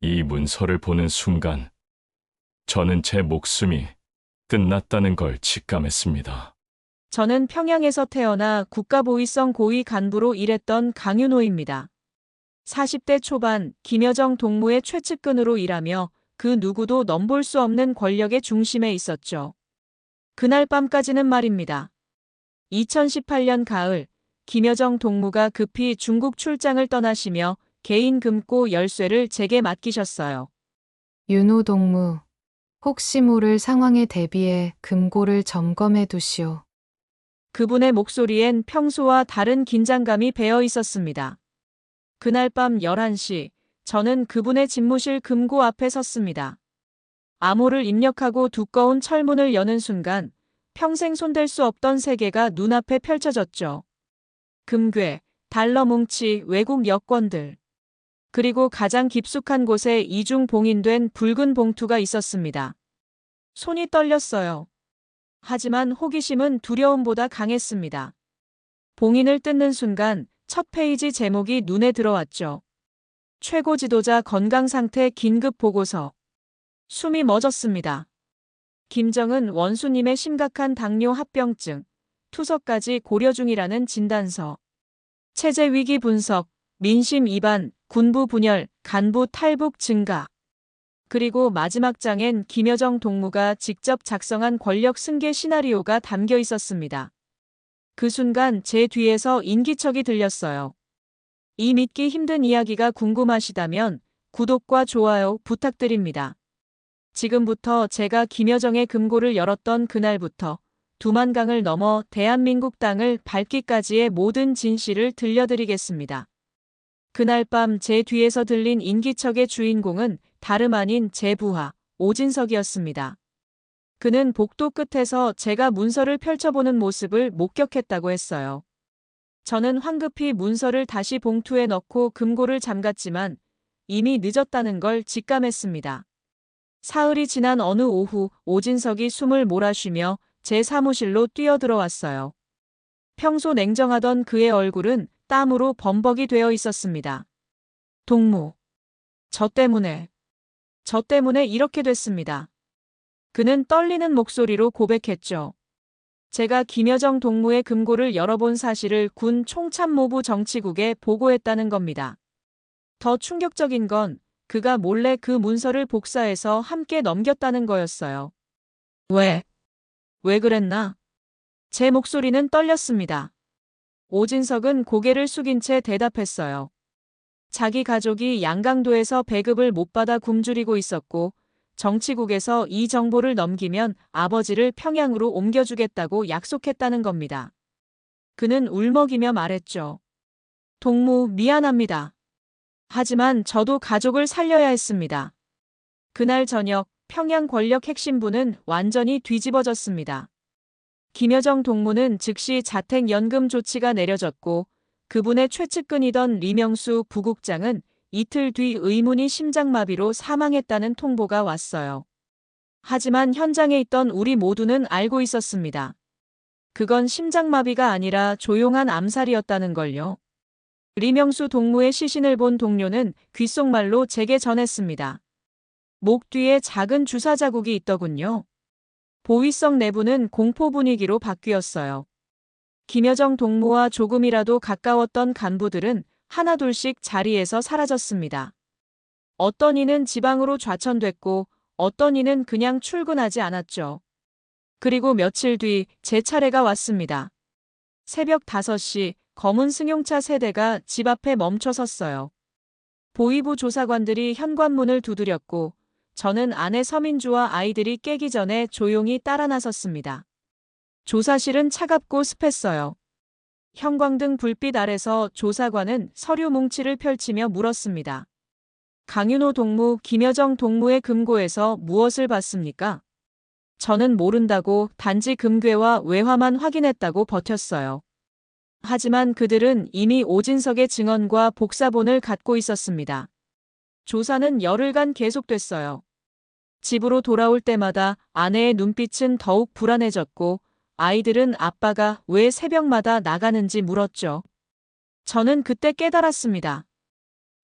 이 문서를 보는 순간 저는 제 목숨이 끝났다는 걸 직감했습니다. 저는 평양에서 태어나 국가보위성 고위 간부로 일했던 강윤호입니다. 40대 초반 김여정 동무의 최측근으로 일하며 그 누구도 넘볼 수 없는 권력의 중심에 있었죠. 그날 밤까지는 말입니다. 2018년 가을 김여정 동무가 급히 중국 출장을 떠나시며 개인 금고 열쇠를 제게 맡기셨어요. 윤호 동무, 혹시 모를 상황에 대비해 금고를 점검해 두시오. 그분의 목소리엔 평소와 다른 긴장감이 배어 있었습니다. 그날 밤 11시, 저는 그분의 집무실 금고 앞에 섰습니다. 암호를 입력하고 두꺼운 철문을 여는 순간 평생 손댈 수 없던 세계가 눈앞에 펼쳐졌죠. 금괴, 달러 뭉치, 외국 여권들. 그리고 가장 깊숙한 곳에 이중 봉인된 붉은 봉투가 있었습니다. 손이 떨렸어요. 하지만 호기심은 두려움보다 강했습니다. 봉인을 뜯는 순간 첫 페이지 제목이 눈에 들어왔죠. 최고 지도자 건강 상태 긴급 보고서. 숨이 멎었습니다. 김정은 원수님의 심각한 당뇨 합병증, 투석까지 고려 중이라는 진단서. 체제 위기 분석, 민심 이반, 군부 분열, 간부 탈북 증가. 그리고 마지막 장엔 김여정 동무가 직접 작성한 권력 승계 시나리오가 담겨 있었습니다. 그 순간 제 뒤에서 인기척이 들렸어요. 이 믿기 힘든 이야기가 궁금하시다면 구독과 좋아요 부탁드립니다. 지금부터 제가 김여정의 금고를 열었던 그날부터 두만강을 넘어 대한민국 땅을 밟기까지의 모든 진실을 들려드리겠습니다. 그날 밤 제 뒤에서 들린 인기척의 주인공은 다름 아닌 제 부하 오진석이었습니다. 그는 복도 끝에서 제가 문서를 펼쳐보는 모습을 목격했다고 했어요. 저는 황급히 문서를 다시 봉투에 넣고 금고를 잠갔지만 이미 늦었다는 걸 직감했습니다. 사흘이 지난 어느 오후 오진석이 숨을 몰아쉬며 제 사무실로 뛰어들어왔어요. 평소 냉정하던 그의 얼굴은 땀으로 범벅이 되어 있었습니다. 동무. 저 때문에. 저 때문에 이렇게 됐습니다. 그는 떨리는 목소리로 고백했죠. 제가 김여정 동무의 금고를 열어본 사실을 군 총참모부 정치국에 보고했다는 겁니다. 더 충격적인 건 그가 몰래 그 문서를 복사해서 함께 넘겼다는 거였어요. 왜? 왜 그랬나? 제 목소리는 떨렸습니다. 오진석은 고개를 숙인 채 대답했어요. 자기 가족이 양강도에서 배급을 못 받아 굶주리고 있었고 정치국에서 이 정보를 넘기면 아버지를 평양으로 옮겨주겠다고 약속했다는 겁니다. 그는 울먹이며 말했죠. 동무 미안합니다. 하지만 저도 가족을 살려야 했습니다. 그날 저녁 평양 권력 핵심부는 완전히 뒤집어졌습니다. 김여정 동무는 즉시 자택연금 조치가 내려졌고 그분의 최측근이던 리명수 부국장은 이틀 뒤 의문이 심장마비로 사망했다는 통보가 왔어요. 하지만 현장에 있던 우리 모두는 알고 있었습니다. 그건 심장마비가 아니라 조용한 암살이었다는 걸요. 리명수 동무의 시신을 본 동료는 귓속말로 제게 전했습니다. 목 뒤에 작은 주사 자국이 있더군요. 보위성 내부는 공포 분위기로 바뀌었어요. 김여정 동무와 조금이라도 가까웠던 간부들은 하나둘씩 자리에서 사라졌습니다. 어떤 이는 지방으로 좌천됐고 어떤 이는 그냥 출근하지 않았죠. 그리고 며칠 뒤 제 차례가 왔습니다. 새벽 5시 검은 승용차 세대가 집 앞에 멈춰 섰어요. 보위부 조사관들이 현관문을 두드렸고 저는 아내 서민주와 아이들이 깨기 전에 조용히 따라 나섰습니다. 조사실은 차갑고 습했어요. 형광등 불빛 아래서 조사관은 서류 뭉치를 펼치며 물었습니다. 강윤호 동무, 김여정 동무의 금고에서 무엇을 봤습니까? 저는 모른다고 단지 금괴와 외화만 확인했다고 버텼어요. 하지만 그들은 이미 오진석의 증언과 복사본을 갖고 있었습니다. 조사는 열흘간 계속됐어요. 집으로 돌아올 때마다 아내의 눈빛은 더욱 불안해졌고 아이들은 아빠가 왜 새벽마다 나가는지 물었죠. 저는 그때 깨달았습니다.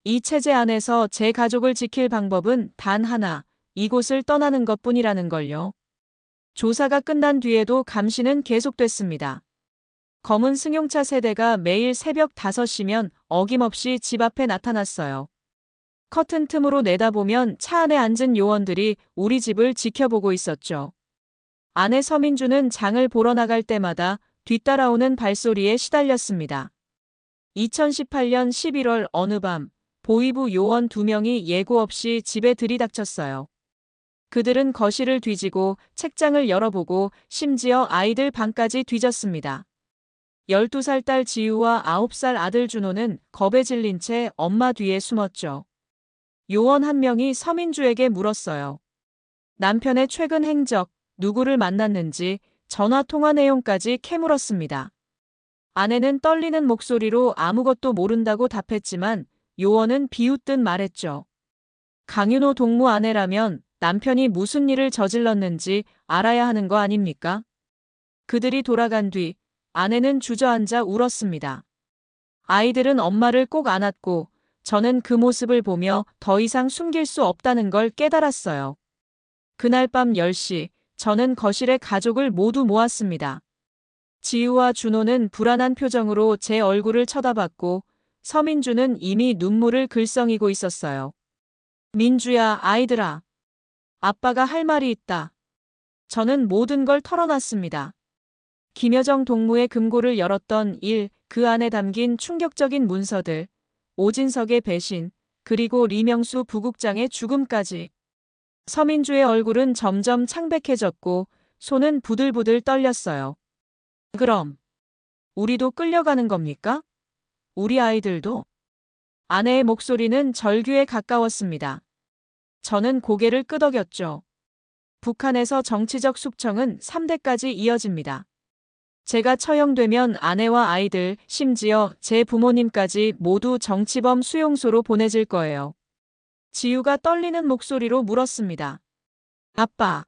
이 체제 안에서 제 가족을 지킬 방법은 단 하나, 이곳을 떠나는 것 뿐이라는 걸요. 조사가 끝난 뒤에도 감시는 계속됐습니다. 검은 승용차 세대가 매일 새벽 5시면 어김없이 집 앞에 나타났어요. 커튼 틈으로 내다보면 차 안에 앉은 요원들이 우리 집을 지켜보고 있었죠. 아내 서민주는 장을 보러 나갈 때마다 뒤따라오는 발소리에 시달렸습니다. 2018년 11월 어느 밤 보이부 요원 두 명이 예고 없이 집에 들이닥쳤어요. 그들은 거실을 뒤지고 책장을 열어보고 심지어 아이들 방까지 뒤졌습니다. 12살 딸 지우와 9살 아들 준호는 겁에 질린 채 엄마 뒤에 숨었죠. 요원 한 명이 서민주에게 물었어요. 남편의 최근 행적, 누구를 만났는지 전화 통화 내용까지 캐물었습니다. 아내는 떨리는 목소리로 아무것도 모른다고 답했지만 요원은 비웃듯 말했죠. 강윤호 동무 아내라면 남편이 무슨 일을 저질렀는지 알아야 하는 거 아닙니까? 그들이 돌아간 뒤 아내는 주저앉아 울었습니다. 아이들은 엄마를 꼭 안았고 저는 그 모습을 보며 더 이상 숨길 수 없다는 걸 깨달았어요. 그날 밤 10시 저는 거실에 가족을 모두 모았습니다. 지우와 준호는 불안한 표정으로 제 얼굴을 쳐다봤고 서민주는 이미 눈물을 글썽이고 있었어요. 민주야, 아이들아. 아빠가 할 말이 있다. 저는 모든 걸 털어놨습니다. 김여정 동무의 금고를 열었던 일, 그 안에 담긴 충격적인 문서들, 오진석의 배신, 그리고 리명수 부국장의 죽음까지. 서민주의 얼굴은 점점 창백해졌고 손은 부들부들 떨렸어요. 그럼 우리도 끌려가는 겁니까? 우리 아이들도? 아내의 목소리는 절규에 가까웠습니다. 저는 고개를 끄덕였죠. 북한에서 정치적 숙청은 3대까지 이어집니다. 제가 처형되면 아내와 아이들, 심지어 제 부모님까지 모두 정치범 수용소로 보내질 거예요. 지우가 떨리는 목소리로 물었습니다. 아빠,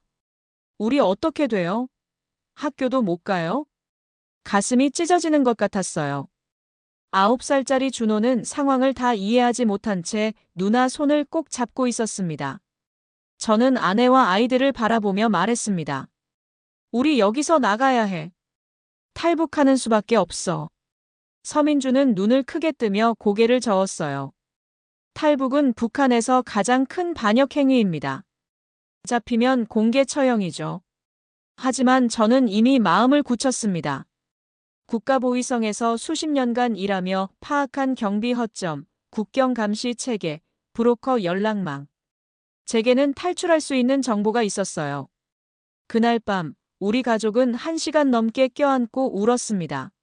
우리 어떻게 돼요? 학교도 못 가요? 가슴이 찢어지는 것 같았어요. 아홉 살짜리 준호는 상황을 다 이해하지 못한 채 누나 손을 꼭 잡고 있었습니다. 저는 아내와 아이들을 바라보며 말했습니다. 우리 여기서 나가야 해. 탈북하는 수밖에 없어. 서민주는 눈을 크게 뜨며 고개를 저었어요. 탈북은 북한에서 가장 큰 반역 행위입니다. 잡히면 공개 처형이죠. 하지만 저는 이미 마음을 굳혔습니다. 국가보위성에서 수십 년간 일하며 파악한 경비 허점, 국경 감시 체계, 브로커 연락망. 제게는 탈출할 수 있는 정보가 있었어요. 그날 밤 우리 가족은 한 시간 넘게 껴안고 울었습니다.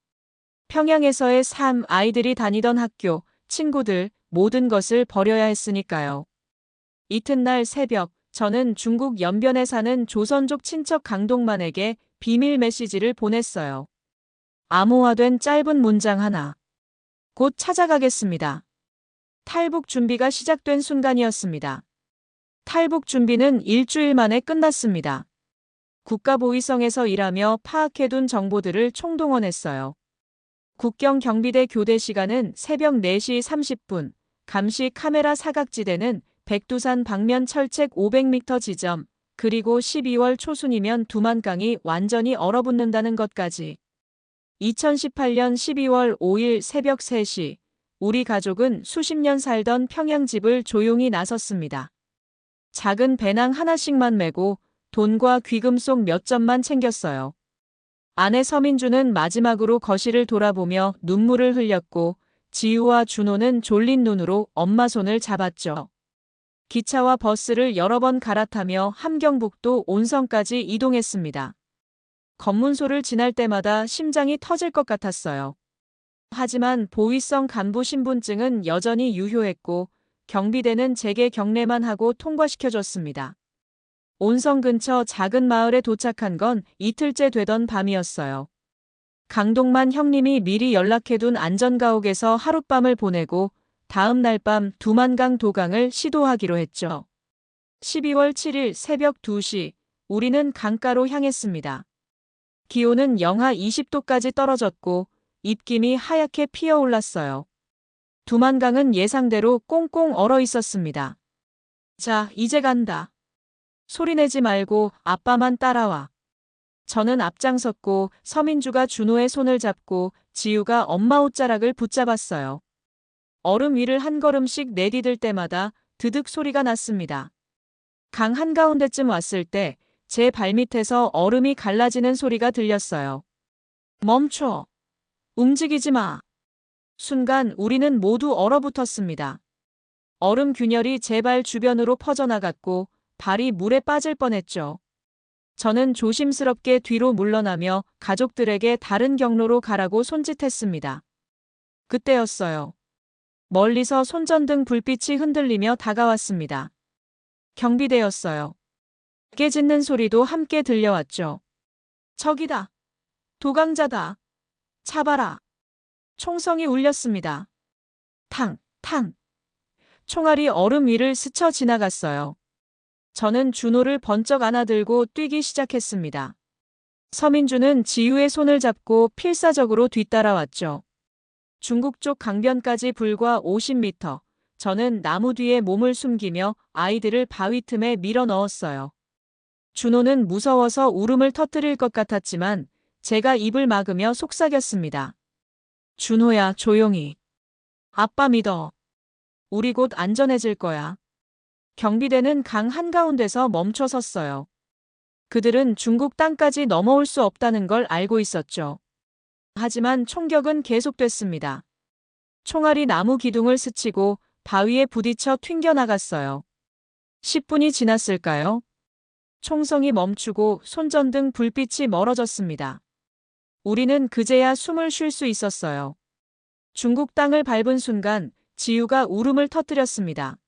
평양에서의 삶, 아이들이 다니던 학교, 친구들, 모든 것을 버려야 했으니까요. 이튿날 새벽, 저는 중국 연변에 사는 조선족 친척 강동만에게 비밀 메시지를 보냈어요. 암호화된 짧은 문장 하나. 곧 찾아가겠습니다. 탈북 준비가 시작된 순간이었습니다. 탈북 준비는 일주일 만에 끝났습니다. 국가보위성에서 일하며 파악해둔 정보들을 총동원했어요. 국경 경비대 교대 시간은 새벽 4시 30분, 감시 카메라 사각지대는 백두산 방면 철책 500m 지점, 그리고 12월 초순이면 두만강이 완전히 얼어붙는다는 것까지. 2018년 12월 5일 새벽 3시, 우리 가족은 수십 년 살던 평양집을 조용히 나섰습니다. 작은 배낭 하나씩만 메고 돈과 귀금속 몇 점만 챙겼어요. 아내 서민주는 마지막으로 거실을 돌아보며 눈물을 흘렸고 지우와 준호는 졸린 눈으로 엄마 손을 잡았죠. 기차와 버스를 여러 번 갈아타며 함경북도 온성까지 이동했습니다. 검문소를 지날 때마다 심장이 터질 것 같았어요. 하지만 보위성 간부 신분증은 여전히 유효했고 경비대는 제게 경례만 하고 통과시켜줬습니다. 온성 근처 작은 마을에 도착한 건 이틀째 되던 밤이었어요. 강동만 형님이 미리 연락해둔 안전가옥에서 하룻밤을 보내고 다음 날 밤 두만강 도강을 시도하기로 했죠. 12월 7일 새벽 2시 우리는 강가로 향했습니다. 기온은 영하 20도까지 떨어졌고 입김이 하얗게 피어올랐어요. 두만강은 예상대로 꽁꽁 얼어 있었습니다. 자, 이제 간다. 소리내지 말고 아빠만 따라와. 저는 앞장섰고 서민주가 준호의 손을 잡고 지우가 엄마 옷자락을 붙잡았어요. 얼음 위를 한 걸음씩 내디딜 때마다 드득 소리가 났습니다. 강 한가운데쯤 왔을 때 제 발밑에서 얼음이 갈라지는 소리가 들렸어요. 멈춰. 움직이지 마. 순간 우리는 모두 얼어붙었습니다. 얼음 균열이 제 발 주변으로 퍼져나갔고 발이 물에 빠질 뻔했죠. 저는 조심스럽게 뒤로 물러나며 가족들에게 다른 경로로 가라고 손짓했습니다. 그때였어요. 멀리서 손전등 불빛이 흔들리며 다가왔습니다. 경비대였어요. 깨짖는 소리도 함께 들려왔죠. 저기다. 도강자다. 차봐라. 총성이 울렸습니다. 탕, 탕. 총알이 얼음 위를 스쳐 지나갔어요. 저는 준호를 번쩍 안아들고 뛰기 시작했습니다. 서민주는 지우의 손을 잡고 필사적으로 뒤따라왔죠. 중국 쪽 강변까지 불과 50m. 저는 나무 뒤에 몸을 숨기며 아이들을 바위 틈에 밀어 넣었어요. 준호는 무서워서 울음을 터뜨릴 것 같았지만 제가 입을 막으며 속삭였습니다. 준호야, 조용히. 아빠 믿어. 우리 곧 안전해질 거야. 경비대는 강 한가운데서 멈춰 섰어요. 그들은 중국 땅까지 넘어올 수 없다는 걸 알고 있었죠. 하지만 총격은 계속됐습니다. 총알이 나무 기둥을 스치고 바위에 부딪혀 튕겨나갔어요. 10분이 지났을까요? 총성이 멈추고 손전등 불빛이 멀어졌습니다. 우리는 그제야 숨을 쉴 수 있었어요. 중국 땅을 밟은 순간 지우가 울음을 터뜨렸습니다.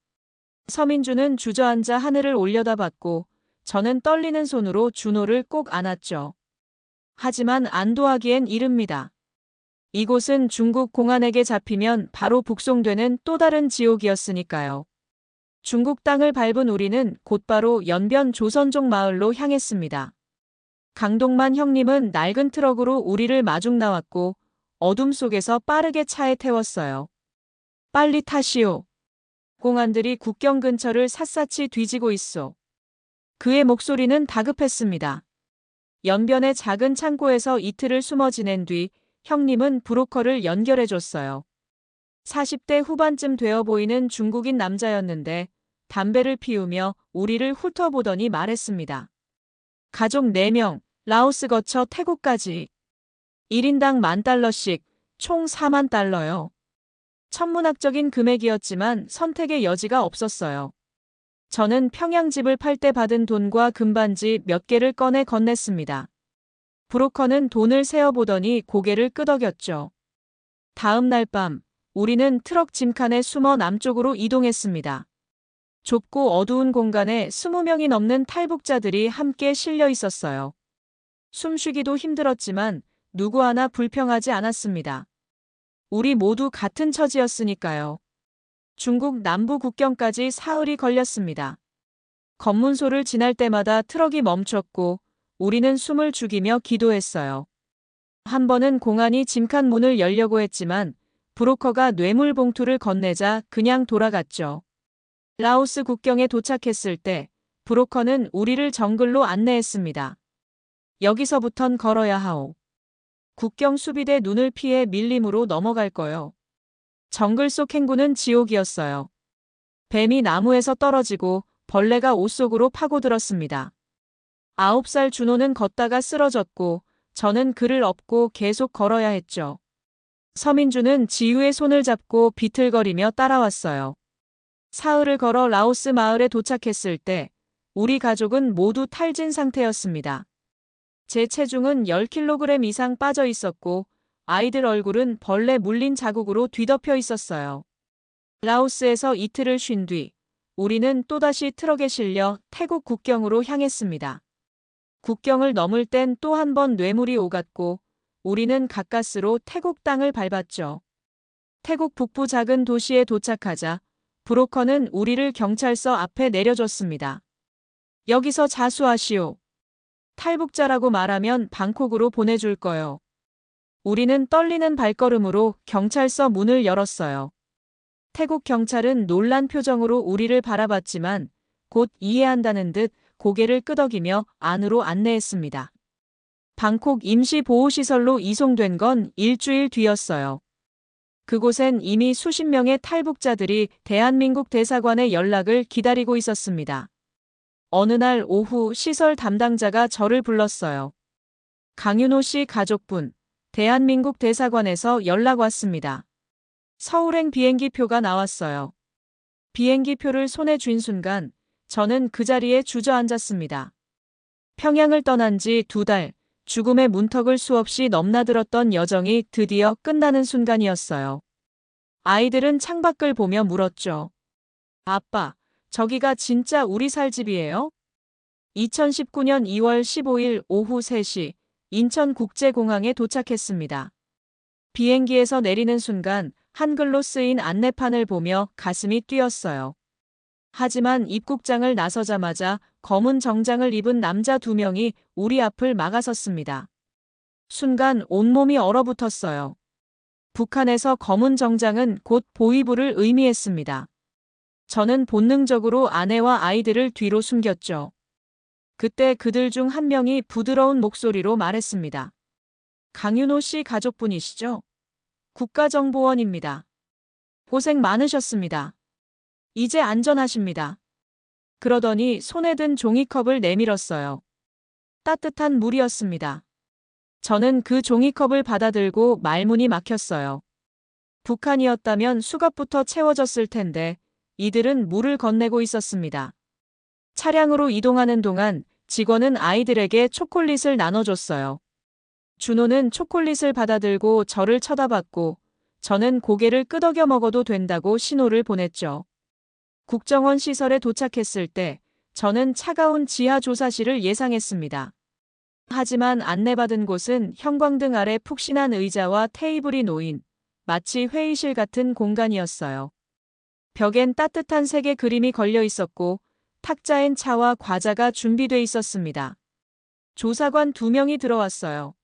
서민주는 주저앉아 하늘을 올려다봤고 저는 떨리는 손으로 준호를 꼭 안았죠. 하지만 안도하기엔 이릅니다. 이곳은 중국 공안에게 잡히면 바로 북송되는 또 다른 지옥이었으니까요. 중국 땅을 밟은 우리는 곧바로 연변 조선족 마을로 향했습니다. 강동만 형님은 낡은 트럭으로 우리를 마중 나왔고 어둠 속에서 빠르게 차에 태웠어요. 빨리 타시오. 공안들이 국경 근처를 샅샅이 뒤지고 있어. 그의 목소리는 다급했습니다. 연변의 작은 창고에서 이틀을 숨어 지낸 뒤 형님은 브로커를 연결해줬어요. 40대 후반쯤 되어 보이는 중국인 남자였는데 담배를 피우며 우리를 훑어보더니 말했습니다. 가족 4명, 라오스 거쳐 태국까지. 1인당 만 달러씩, 총 4만 달러요. 천문학적인 금액이었지만 선택의 여지가 없었어요. 저는 평양집을 팔 때 받은 돈과 금반지 몇 개를 꺼내 건넸습니다. 브로커는 돈을 세어보더니 고개를 끄덕였죠. 다음 날 밤, 우리는 트럭 짐칸에 숨어 남쪽으로 이동했습니다. 좁고 어두운 공간에 20명이 넘는 탈북자들이 함께 실려 있었어요. 숨쉬기도 힘들었지만 누구 하나 불평하지 않았습니다. 우리 모두 같은 처지였으니까요. 중국 남부 국경까지 사흘이 걸렸습니다. 검문소를 지날 때마다 트럭이 멈췄고 우리는 숨을 죽이며 기도했어요. 한 번은 공안이 짐칸 문을 열려고 했지만 브로커가 뇌물 봉투를 건네자 그냥 돌아갔죠. 라오스 국경에 도착했을 때 브로커는 우리를 정글로 안내했습니다. 여기서부턴 걸어야 하오. 국경 수비대 눈을 피해 밀림으로 넘어갈 거요. 정글 속 행군은 지옥이었어요. 뱀이 나무에서 떨어지고 벌레가 옷 속으로 파고들었습니다. 아홉 살 준호는 걷다가 쓰러졌고 저는 그를 업고 계속 걸어야 했죠. 서민주는 지우의 손을 잡고 비틀거리며 따라왔어요. 사흘을 걸어 라오스 마을에 도착했을 때 우리 가족은 모두 탈진 상태였습니다. 제 체중은 10kg 이상 빠져 있었고 아이들 얼굴은 벌레 물린 자국으로 뒤덮여 있었어요. 라오스에서 이틀을 쉰 뒤 우리는 또다시 트럭에 실려 태국 국경으로 향했습니다. 국경을 넘을 땐 또 한 번 뇌물이 오갔고 우리는 가까스로 태국 땅을 밟았죠. 태국 북부 작은 도시에 도착하자 브로커는 우리를 경찰서 앞에 내려줬습니다. 여기서 자수하시오. 탈북자라고 말하면 방콕으로 보내줄 거요. 우리는 떨리는 발걸음으로 경찰서 문을 열었어요. 태국 경찰은 놀란 표정으로 우리를 바라봤지만 곧 이해한다는 듯 고개를 끄덕이며 안으로 안내했습니다. 방콕 임시보호시설로 이송된 건 일주일 뒤였어요. 그곳엔 이미 수십 명의 탈북자들이 대한민국 대사관의 연락을 기다리고 있었습니다. 어느 날 오후 시설 담당자가 저를 불렀어요. 강윤호 씨 가족분, 대한민국 대사관에서 연락 왔습니다. 서울행 비행기 표가 나왔어요. 비행기 표를 손에 쥔 순간 저는 그 자리에 주저앉았습니다. 평양을 떠난 지 두 달, 죽음의 문턱을 수없이 넘나들었던 여정이 드디어 끝나는 순간이었어요. 아이들은 창밖을 보며 물었죠. 아빠, 저기가 진짜 우리 살 집이에요? 2019년 2월 15일 오후 3시 인천국제공항에 도착했습니다. 비행기에서 내리는 순간 한글로 쓰인 안내판을 보며 가슴이 뛰었어요. 하지만 입국장을 나서자마자 검은 정장을 입은 남자 두 명이 우리 앞을 막아섰습니다. 순간 온몸이 얼어붙었어요. 북한에서 검은 정장은 곧 보위부를 의미했습니다. 저는 본능적으로 아내와 아이들을 뒤로 숨겼죠. 그때 그들 중 한 명이 부드러운 목소리로 말했습니다. 강윤호 씨 가족분이시죠? 국가정보원입니다. 고생 많으셨습니다. 이제 안전하십니다. 그러더니 손에 든 종이컵을 내밀었어요. 따뜻한 물이었습니다. 저는 그 종이컵을 받아들고 말문이 막혔어요. 북한이었다면 수갑부터 채워졌을 텐데 이들은 물을 건네고 있었습니다. 차량으로 이동하는 동안 직원은 아이들에게 초콜릿을 나눠줬어요. 준호는 초콜릿을 받아들고 저를 쳐다봤고 저는 고개를 끄덕여 먹어도 된다고 신호를 보냈죠. 국정원 시설에 도착했을 때 저는 차가운 지하 조사실을 예상했습니다. 하지만 안내받은 곳은 형광등 아래 푹신한 의자와 테이블이 놓인 마치 회의실 같은 공간이었어요. 벽엔 따뜻한 색의 그림이 걸려 있었고 탁자엔 차와 과자가 준비돼 있었습니다. 조사관 두 명이 들어왔어요.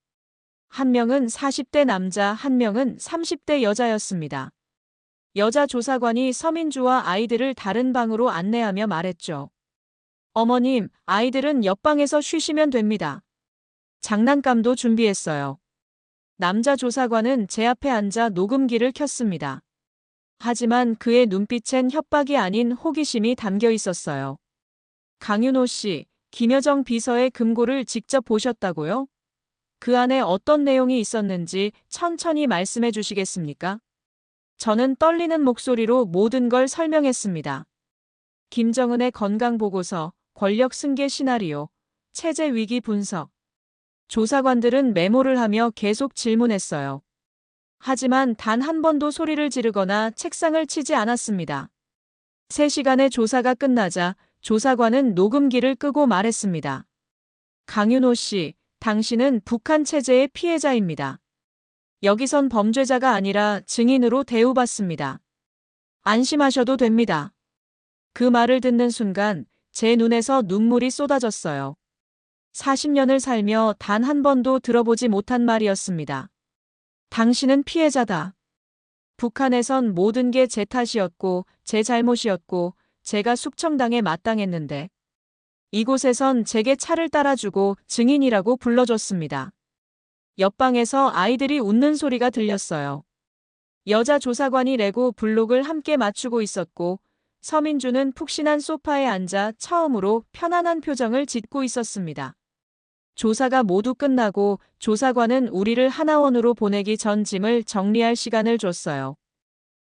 한 명은 40대 남자, 한 명은 30대 여자였습니다. 여자 조사관이 서민주와 아이들을 다른 방으로 안내하며 말했죠. 어머님, 아이들은 옆방에서 쉬시면 됩니다. 장난감도 준비했어요. 남자 조사관은 제 앞에 앉아 녹음기를 켰습니다. 하지만 그의 눈빛엔 협박이 아닌 호기심이 담겨 있었어요. 강윤호 씨, 김여정 비서의 금고를 직접 보셨다고요? 그 안에 어떤 내용이 있었는지 천천히 말씀해 주시겠습니까? 저는 떨리는 목소리로 모든 걸 설명했습니다. 김정은의 건강 보고서, 권력 승계 시나리오, 체제 위기 분석. 조사관들은 메모를 하며 계속 질문했어요. 하지만 단 한 번도 소리를 지르거나 책상을 치지 않았습니다. 3시간의 조사가 끝나자 조사관은 녹음기를 끄고 말했습니다. 강윤호 씨, 당신은 북한 체제의 피해자입니다. 여기선 범죄자가 아니라 증인으로 대우받습니다. 안심하셔도 됩니다. 그 말을 듣는 순간 제 눈에서 눈물이 쏟아졌어요. 40년을 살며 단 한 번도 들어보지 못한 말이었습니다. 당신은 피해자다. 북한에선 모든 게 제 탓이었고 제 잘못이었고 제가 숙청당에 마땅했는데 이곳에선 제게 차를 따라주고 증인이라고 불러줬습니다. 옆방에서 아이들이 웃는 소리가 들렸어요. 여자 조사관이 레고 블록을 함께 맞추고 있었고 서민주는 푹신한 소파에 앉아 처음으로 편안한 표정을 짓고 있었습니다. 조사가 모두 끝나고 조사관은 우리를 하나원으로 보내기 전 짐을 정리할 시간을 줬어요.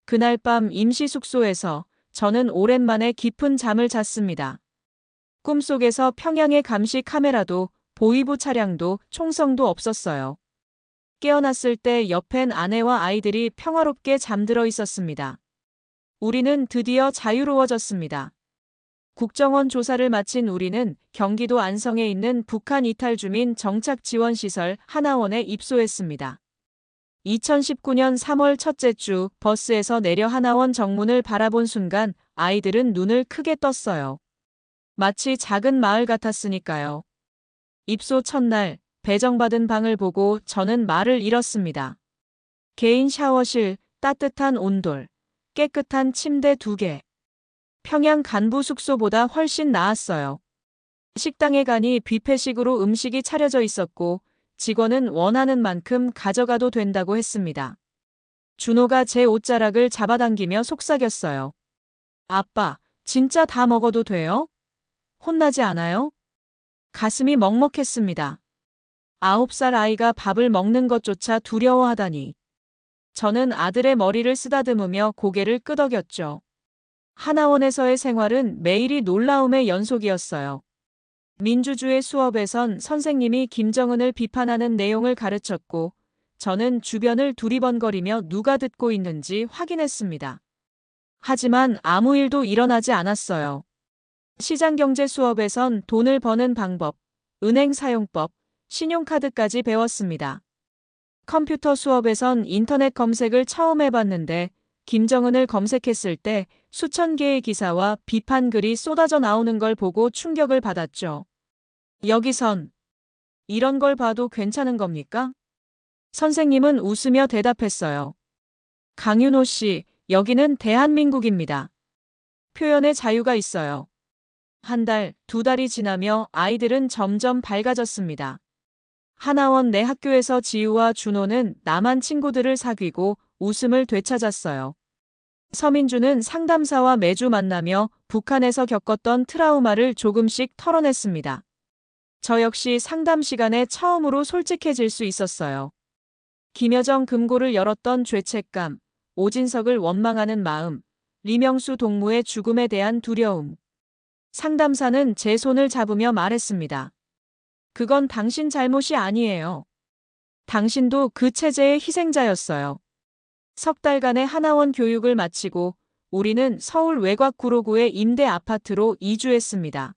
그날 밤 임시 숙소에서 저는 오랜만에 깊은 잠을 잤습니다. 꿈속에서 평양의 감시 카메라도 보이부 차량도 총성도 없었어요. 깨어났을 때 옆엔 아내와 아이들이 평화롭게 잠들어 있었습니다. 우리는 드디어 자유로워졌습니다. 국정원 조사를 마친 우리는 경기도 안성에 있는 북한 이탈 주민 정착 지원 시설 하나원에 입소했습니다. 2019년 3월 첫째 주 버스에서 내려 하나원 정문을 바라본 순간 아이들은 눈을 크게 떴어요. 마치 작은 마을 같았으니까요. 입소 첫날 배정받은 방을 보고 저는 말을 잃었습니다. 개인 샤워실, 따뜻한 온돌, 깨끗한 침대 두 개. 평양 간부 숙소보다 훨씬 나았어요. 식당에 가니 뷔페식으로 음식이 차려져 있었고 직원은 원하는 만큼 가져가도 된다고 했습니다. 준호가 제 옷자락을 잡아당기며 속삭였어요. 아빠, 진짜 다 먹어도 돼요? 혼나지 않아요? 가슴이 먹먹했습니다. 아홉 살 아이가 밥을 먹는 것조차 두려워하다니. 저는 아들의 머리를 쓰다듬으며 고개를 끄덕였죠. 하나원에서의 생활은 매일이 놀라움의 연속이었어요. 민주주의 수업에선 선생님이 김정은을 비판하는 내용을 가르쳤고, 저는 주변을 두리번거리며 누가 듣고 있는지 확인했습니다. 하지만 아무 일도 일어나지 않았어요. 시장경제 수업에선 돈을 버는 방법, 은행 사용법, 신용카드까지 배웠습니다. 컴퓨터 수업에선 인터넷 검색을 처음 해봤는데 김정은을 검색했을 때 수천 개의 기사와 비판 글이 쏟아져 나오는 걸 보고 충격을 받았죠. 여기선 이런 걸 봐도 괜찮은 겁니까? 선생님은 웃으며 대답했어요. 강윤호 씨, 여기는 대한민국입니다. 표현의 자유가 있어요. 한 달, 두 달이 지나며 아이들은 점점 밝아졌습니다. 하나원 내 학교에서 지우와 준호는 남한 친구들을 사귀고 웃음을 되찾았어요. 서민주는 상담사와 매주 만나며 북한에서 겪었던 트라우마를 조금씩 털어냈습니다. 저 역시 상담 시간에 처음으로 솔직해질 수 있었어요. 김여정 금고를 열었던 죄책감, 오진석을 원망하는 마음, 리명수 동무의 죽음에 대한 두려움. 상담사는 제 손을 잡으며 말했습니다. 그건 당신 잘못이 아니에요. 당신도 그 체제의 희생자였어요. 석 달간의 하나원 교육을 마치고 우리는 서울 외곽 구로구의 임대 아파트로 이주했습니다.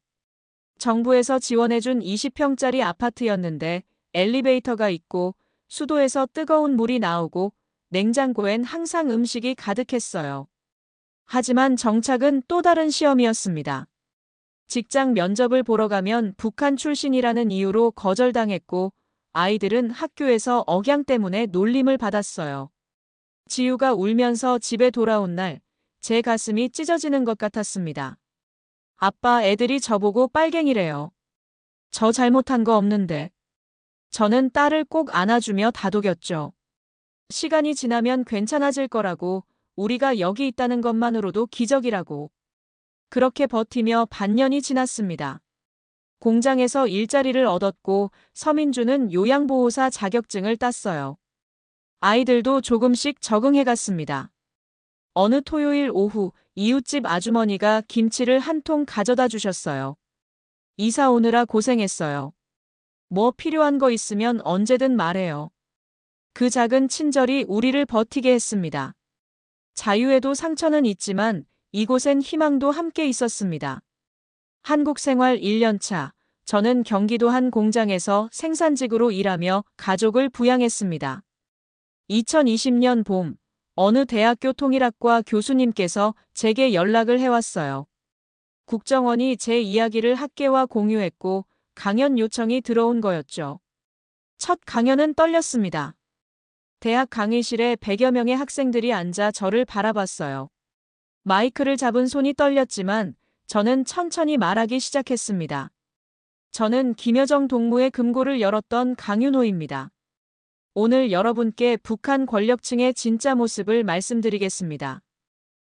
정부에서 지원해준 20평짜리 아파트였는데 엘리베이터가 있고 수도에서 뜨거운 물이 나오고 냉장고엔 항상 음식이 가득했어요. 하지만 정착은 또 다른 시험이었습니다. 직장 면접을 보러 가면 북한 출신이라는 이유로 거절당했고 아이들은 학교에서 억양 때문에 놀림을 받았어요. 지우가 울면서 집에 돌아온 날, 제 가슴이 찢어지는 것 같았습니다. 아빠 애들이 저보고 빨갱이래요. 저 잘못한 거 없는데. 저는 딸을 꼭 안아주며 다독였죠. 시간이 지나면 괜찮아질 거라고, 우리가 여기 있다는 것만으로도 기적이라고. 그렇게 버티며 반년이 지났습니다. 공장에서 일자리를 얻었고 서민주는 요양보호사 자격증을 땄어요. 아이들도 조금씩 적응해 갔습니다. 어느 토요일 오후 이웃집 아주머니가 김치를 한 통 가져다 주셨어요. 이사 오느라 고생했어요. 뭐 필요한 거 있으면 언제든 말해요. 그 작은 친절이 우리를 버티게 했습니다. 자유에도 상처는 있지만 이곳엔 희망도 함께 있었습니다. 한국 생활 1년차, 저는 경기도 한 공장에서 생산직으로 일하며 가족을 부양했습니다. 2020년 봄, 어느 대학교 통일학과 교수님께서 제게 연락을 해왔어요. 국정원이 제 이야기를 학계와 공유했고 강연 요청이 들어온 거였죠. 첫 강연은 떨렸습니다. 대학 강의실에 100여 명의 학생들이 앉아 저를 바라봤어요. 마이크를 잡은 손이 떨렸지만 저는 천천히 말하기 시작했습니다. 저는 김여정 동무의 금고를 열었던 강윤호입니다. 오늘 여러분께 북한 권력층의 진짜 모습을 말씀드리겠습니다.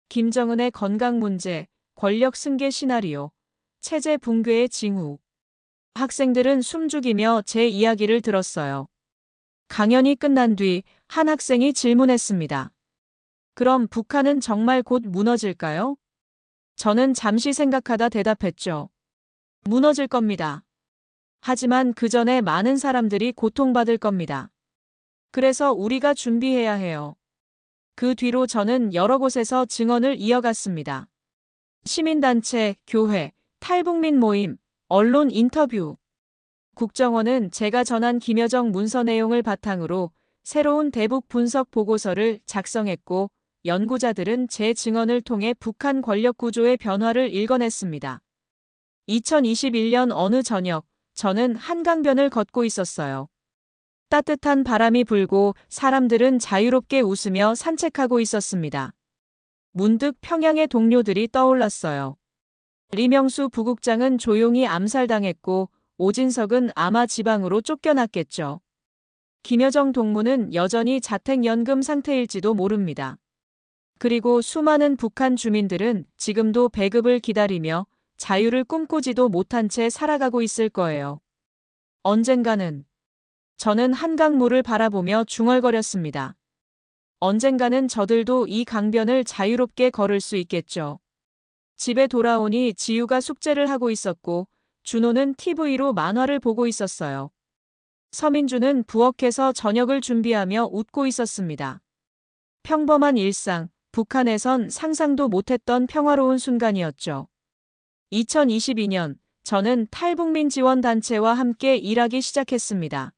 김정은의 건강 문제, 권력 승계 시나리오, 체제 붕괴의 징후. 학생들은 숨죽이며 제 이야기를 들었어요. 강연이 끝난 뒤 한 학생이 질문했습니다. 그럼 북한은 정말 곧 무너질까요? 저는 잠시 생각하다 대답했죠. 무너질 겁니다. 하지만 그 전에 많은 사람들이 고통받을 겁니다. 그래서 우리가 준비해야 해요. 그 뒤로 저는 여러 곳에서 증언을 이어갔습니다. 시민단체, 교회, 탈북민 모임, 언론 인터뷰. 국정원은 제가 전한 김여정 문서 내용을 바탕으로 새로운 대북 분석 보고서를 작성했고 연구자들은 제 증언을 통해 북한 권력 구조의 변화를 읽어냈습니다. 2021년 어느 저녁, 저는 한강변을 걷고 있었어요. 따뜻한 바람이 불고 사람들은 자유롭게 웃으며 산책하고 있었습니다. 문득 평양의 동료들이 떠올랐어요. 리명수 부국장은 조용히 암살당했고 오진석은 아마 지방으로 쫓겨났겠죠. 김여정 동무는 여전히 자택연금 상태일지도 모릅니다. 그리고 수많은 북한 주민들은 지금도 배급을 기다리며 자유를 꿈꾸지도 못한 채 살아가고 있을 거예요. 언젠가는 저는 한강물을 바라보며 중얼거렸습니다. 언젠가는 저들도 이 강변을 자유롭게 걸을 수 있겠죠. 집에 돌아오니 지유가 숙제를 하고 있었고 준호는 TV로 만화를 보고 있었어요. 서민주는 부엌에서 저녁을 준비하며 웃고 있었습니다. 평범한 일상, 북한에선 상상도 못했던 평화로운 순간이었죠. 2022년, 저는 탈북민 지원단체와 함께 일하기 시작했습니다.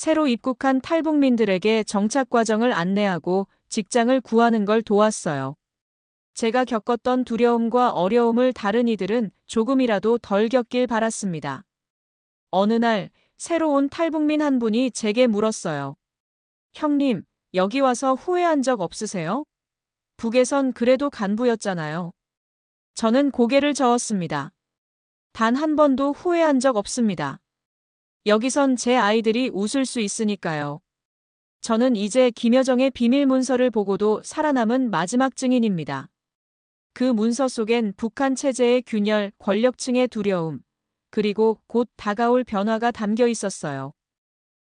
새로 입국한 탈북민들에게 정착 과정을 안내하고 직장을 구하는 걸 도왔어요. 제가 겪었던 두려움과 어려움을 다른 이들은 조금이라도 덜 겪길 바랐습니다. 어느 날 새로 온 탈북민 한 분이 제게 물었어요. 형님, 여기 와서 후회한 적 없으세요? 북에선 그래도 간부였잖아요. 저는 고개를 저었습니다. 단 한 번도 후회한 적 없습니다. 여기선 제 아이들이 웃을 수 있으니까요. 저는 이제 김여정의 비밀 문서를 보고도 살아남은 마지막 증인입니다. 그 문서 속엔 북한 체제의 균열, 권력층의 두려움, 그리고 곧 다가올 변화가 담겨 있었어요.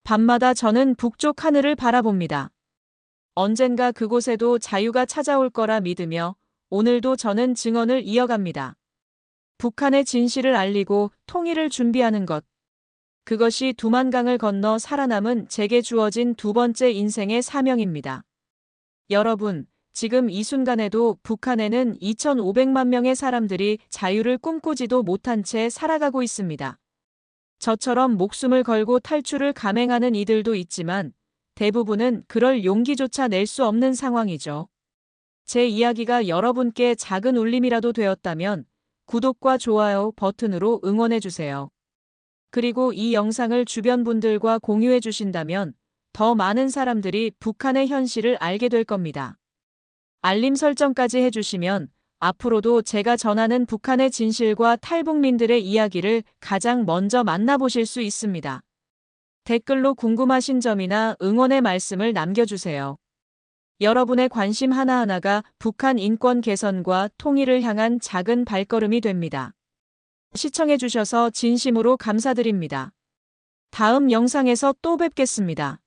밤마다 저는 북쪽 하늘을 바라봅니다. 언젠가 그곳에도 자유가 찾아올 거라 믿으며 오늘도 저는 증언을 이어갑니다. 북한의 진실을 알리고 통일을 준비하는 것. 그것이 두만강을 건너 살아남은 제게 주어진 두 번째 인생의 사명입니다. 여러분, 지금 이 순간에도 북한에는 2,500만 명의 사람들이 자유를 꿈꾸지도 못한 채 살아가고 있습니다. 저처럼 목숨을 걸고 탈출을 감행하는 이들도 있지만 대부분은 그럴 용기조차 낼 수 없는 상황이죠. 제 이야기가 여러분께 작은 울림이라도 되었다면 구독과 좋아요 버튼으로 응원해주세요. 그리고 이 영상을 주변 분들과 공유해 주신다면 더 많은 사람들이 북한의 현실을 알게 될 겁니다. 알림 설정까지 해주시면 앞으로도 제가 전하는 북한의 진실과 탈북민들의 이야기를 가장 먼저 만나보실 수 있습니다. 댓글로 궁금하신 점이나 응원의 말씀을 남겨주세요. 여러분의 관심 하나하나가 북한 인권 개선과 통일을 향한 작은 발걸음이 됩니다. 시청해주셔서 진심으로 감사드립니다. 다음 영상에서 또 뵙겠습니다.